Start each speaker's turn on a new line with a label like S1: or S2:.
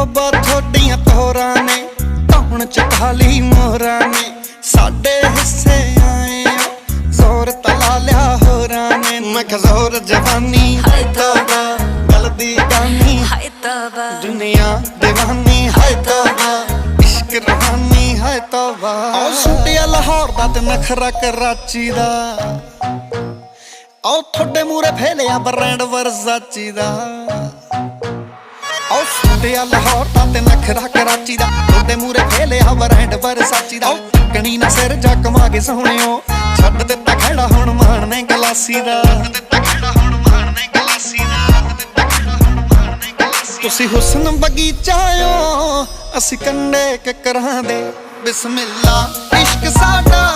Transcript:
S1: ਮੋਹਬਤ ਥੋਡੀਆਂ ਤੋਰਾਂ ਨੇ ਧੌਣ ਚ ਖਾਲੀ ਮੋਹਰਾਂ ਨੇ ਸਾਡੇ ਹਿੱਸੇ ਆਏ ਜ਼ੋਰ ਤਲਾ ਲਿਆ ਹੋਰਾਂ ਨੇ ਮੈਂ ਕਿਹਾ ਜ਼ੋਰ ਜਵਾਨੀ
S2: ਹਾਏ ਤੋਬਾ।
S1: ਗੱਲ ਦੀ ਗਾਨੀ
S2: ਹਾਏ ਤਬਾ
S1: ਦੁਨੀਆ دیਵਾਨੀ ਹੈ ਤੋਬਾ ਇਸ਼ਕ ਰਹਾਨੀ ਹੈ ਤੋਬਾ ਆਓ ਸੁਟਿਆ ਲਾਹੌਰ ਦਾ ਤੇ ਨਖਰਾ ਕਰਾਚੀ ਦਾ। ਆਓ ਤੁਹਾਡੇ ਮੂਰੇ ਫੇਲਿਆ ਬ੍ਰਾਂਡ ਵਰਜ਼ਾਚੀ ਦਾ। ਆਓ ਲਾਹੌਰ ਦਾ ਤੇ ਨਖਰਾ ਕਰਾਚੀ ਦਾ। ਤੁਹਾਡੇ ਮੂਰੇ ਫੇਲਿਆ ਬ੍ਰਾਂਡ ਵਰਜ਼ਾਚੀ ਦਾ। ਕਣੀ ਨਾ ਸਿਰ ਜਾ ਕਮਾ ਕੇ ਸੋਹਣਿਓ। ਛੱਡ ਦਿੱਤਾ ਖੜਾ ਹੁਣ ਮਾਣ ਨੇ ਗਲਾਸੀ ਦਾ। ਤੁਸੀਂ ਹੁਸਨ ਬਗੀਚਾਇਓ ਅਸੀਂ ਕੰਡੇ ਕਿਕਰਾਂ ਦੇ। ਬਿਸਮਿਲ੍ਲਾ, ਇਸ਼ਕ ਸਾਡਾ।